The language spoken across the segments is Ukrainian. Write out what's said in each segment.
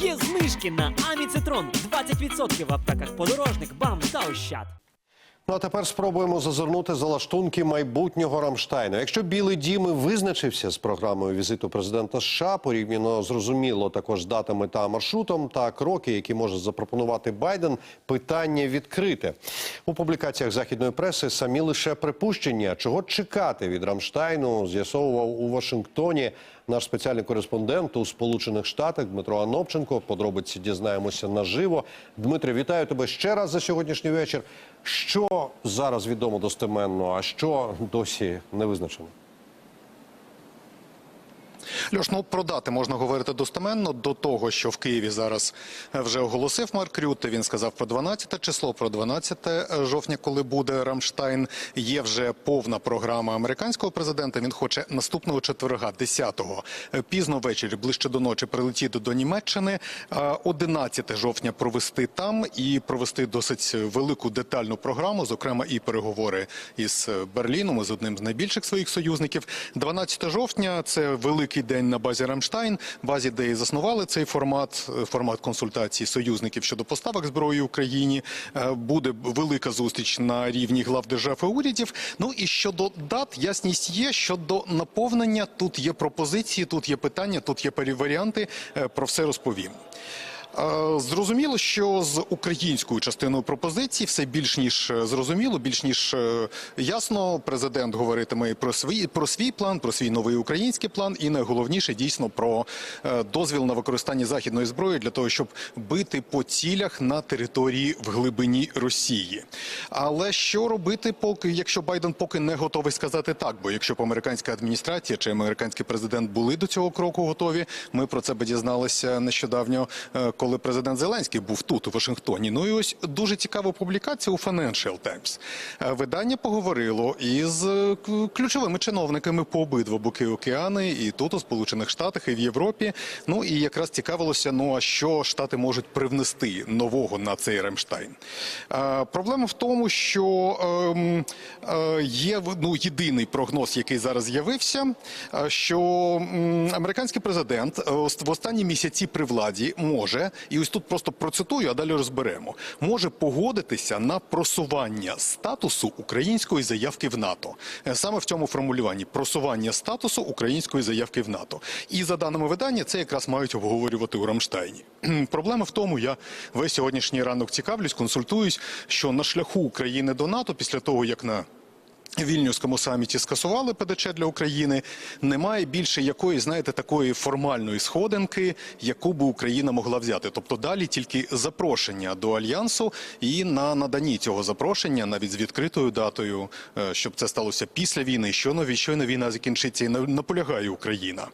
Є знижки на Аміцитрон 20% в аптеках подорожник, бам та ощад. Ну а тепер спробуємо зазирнути за лаштунки майбутнього Рамштайну. Якщо Білий Дім визначився з програмою візиту президента США, порівняно зрозуміло також датами та маршрутом та кроки, які може запропонувати Байден, питання відкрите у публікаціях західної преси. Самі лише припущення, чого чекати від Рамштайну, з'ясовував у Вашингтоні наш спеціальний кореспондент у Сполучених Штатах Дмитро Анопченко. Подробиці дізнаємося наживо. Дмитре, вітаю тебе ще раз за сьогоднішній вечір. Що зараз відомо достеменно, а що досі не визначено? Льош, ну про дати можна говорити достеменно до того, що в Києві зараз е, вже оголосив Марк Рютте. Він сказав про 12 число, про 12 жовтня, коли буде Рамштайн. Є вже повна програма американського президента. Він хоче наступного четверга, 10-го, е, пізно ввечері, ближче до ночі, прилетіти до Німеччини. е, 11 жовтня провести там і провести досить велику детальну програму, зокрема і переговори із е, Берліном, з одним з найбільших своїх союзників. 12 жовтня це великий день на базі Рамштайн, базі, де і заснували цей формат, е, формат консультацій союзників щодо поставок зброї Україні. Е, Буде велика зустріч на рівні глав держав і урядів. Ну і щодо дат, ясність є. Щодо наповнення, тут є пропозиції, тут є питання, тут є варіанти. Е, Про все розповім. Зрозуміло, що з українською частиною пропозиції все більш ніж е, зрозуміло, більш ніж е, ясно. Президент говоритиме про свій про свій план, про свій новий український план, і найголовніше дійсно про е, дозвіл на використання західної зброї для того, щоб бити по цілях на території в глибині Росії. Але що робити, поки якщо Байден поки не готовий сказати так? Бо якщо б американська адміністрація чи американський президент були до цього кроку готові, ми про це би дізналися нещодавно, е, коли президент Зеленський був тут, у Вашингтоні. Ну і ось дуже цікава публікація у Financial Times. Е, Видання поговорило із е, ключовими чиновниками по обидва боки океани, і тут у Сполучених Штатах, і в Європі. Ну і якраз цікавилося, ну а що штати можуть привнести нового на цей Ремштайн. Е, Проблема в тому, що ем, є ну, єдиний прогноз, який зараз з'явився, що американський президент в останні місяці при владі може, і ось тут просто процитую, а далі розберемо, може погодитися на просування статусу української заявки в НАТО. Е, Саме в цьому формулюванні просування статусу української заявки в НАТО. І за даними видання, це якраз мають обговорювати у Рамштайні. Проблема в тому, я весь сьогоднішній ранок цікавлюсь, консультуюсь, що на шляху України до НАТО, після того як на Вільнюському саміті скасували ПДЧ для України. Немає більше якоїсь, знаєте, такої формальної сходинки, яку би Україна могла взяти. Тобто далі тільки запрошення до альянсу і на наданні цього запрошення, навіть з відкритою датою, е, щоб це сталося після війни. Що нові, щойно війна закінчиться, і на- наполягає Україна.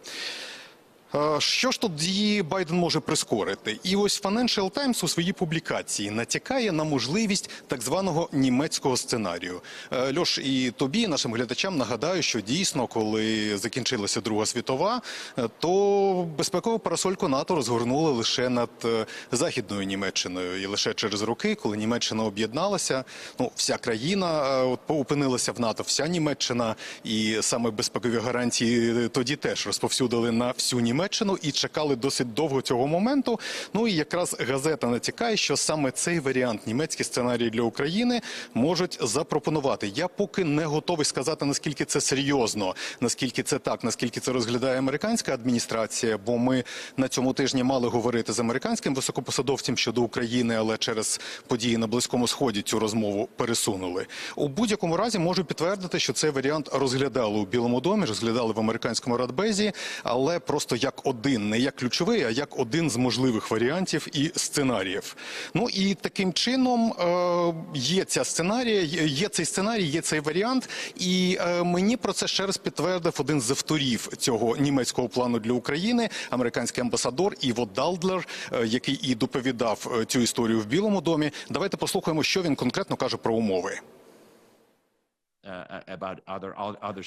Що ж тоді Байден може прискорити? І ось Financial Times у своїй публікації натякає на можливість так званого німецького сценарію. Е, Льош, і тобі, нашим глядачам нагадаю, що дійсно, коли закінчилася Друга світова, е, то безпекову парасольку НАТО розгорнули лише над е, західною Німеччиною, і лише через роки, коли Німеччина об'єдналася, ну вся країна от опинилася в НАТО, вся Німеччина, і саме безпекові гарантії тоді теж розповсюдили на всю Німеччину і чекали досить довго цього моменту. Ну і якраз газета натякає, що саме цей варіант, німецький сценарій для України, можуть запропонувати. Я поки не готовий сказати наскільки це серйозно, наскільки це так, наскільки це розглядає американська адміністрація. Бо ми на цьому тижні мали говорити з американським високопосадовцем щодо України, але через події на близькому сході цю розмову пересунули. У будь-якому разі можу підтвердити, що цей варіант розглядали у Білому домі, розглядали в американському радбезі, але просто як один, не як ключовий, а як один з можливих варіантів і сценаріїв. Ну і таким чином е, є ця сценарія, є цей сценарій, є цей варіант. І е, мені про це ще раз підтвердив один з авторів цього німецького плану для України, американський амбасадор Іво Далдлер, е, який і доповідав цю історію в Білому домі. Давайте послухаємо, що він конкретно каже про умови.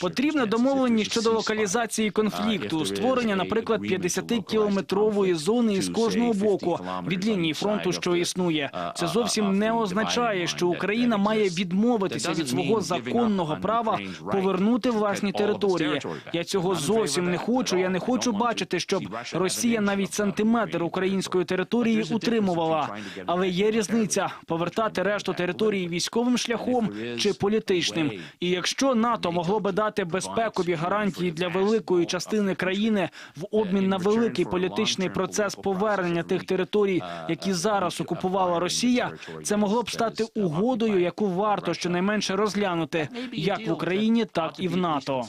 Потрібна домовленість щодо локалізації конфлікту, створення, наприклад, 50-кілометрової зони із кожного боку від лінії фронту, що існує. Це зовсім не означає, що Україна має відмовитися від свого законного права повернути власні території. Я цього зовсім не хочу. Я не хочу бачити, щоб Росія навіть сантиметр української території утримувала. Але є різниця повертати решту території військовим шляхом чи політичним. І якщо НАТО могло би дати безпекові гарантії для великої частини країни в обмін на великий політичний процес повернення тих територій, які зараз окупувала Росія, це могло б стати угодою, яку варто щонайменше розглянути як в Україні, так і в НАТО.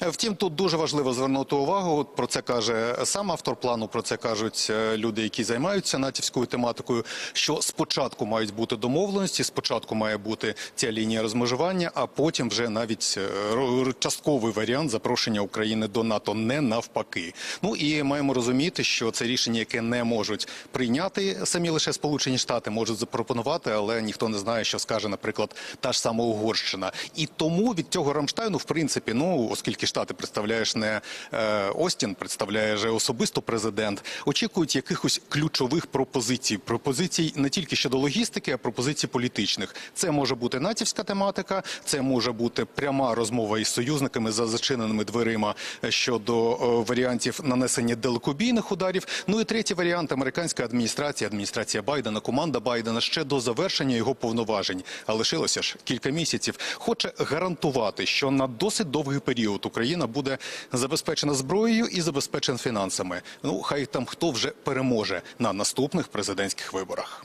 Втім, тут дуже важливо звернути увагу. Про це каже сам автор плану. Про це кажуть е, люди, які займаються натівською тематикою. Що спочатку мають бути домовленості, спочатку має бути ця лінія розмежування, а потім вже навіть е, частковий варіант запрошення України до НАТО, не навпаки. Ну і маємо розуміти, що це рішення, яке не можуть прийняти самі лише Сполучені Штати, можуть запропонувати, але ніхто не знає, що скаже, наприклад, та ж сама Угорщина. І тому від цього Рамштайну, в принципі, ну оскільки Штати представляєш не е, Остін, представляє же особисто президент, очікують якихось ключових пропозицій. Пропозицій не тільки щодо логістики, а пропозицій політичних. Це може бути натівська тематика, це може бути пряма розмова із союзниками за зачиненими дверима е, щодо е, варіантів нанесення далекобійних ударів. Ну і третій варіант американська адміністрація, адміністрація Байдена, команда Байдена ще до завершення його повноважень, а лишилося ж кілька місяців. Хоче гарантувати, що на досить довгий період Україна буде забезпечена зброєю і забезпечена фінансами. Ну хай там хто вже переможе на наступних президентських виборах.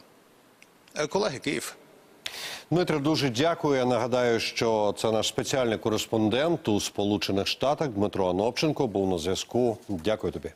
Е, Колеги, Київ. Дмитро, дуже дякую. Я нагадаю, що це наш спеціальний кореспондент у Сполучених Штатах Дмитро Анопченко був на зв'язку. Дякую тобі.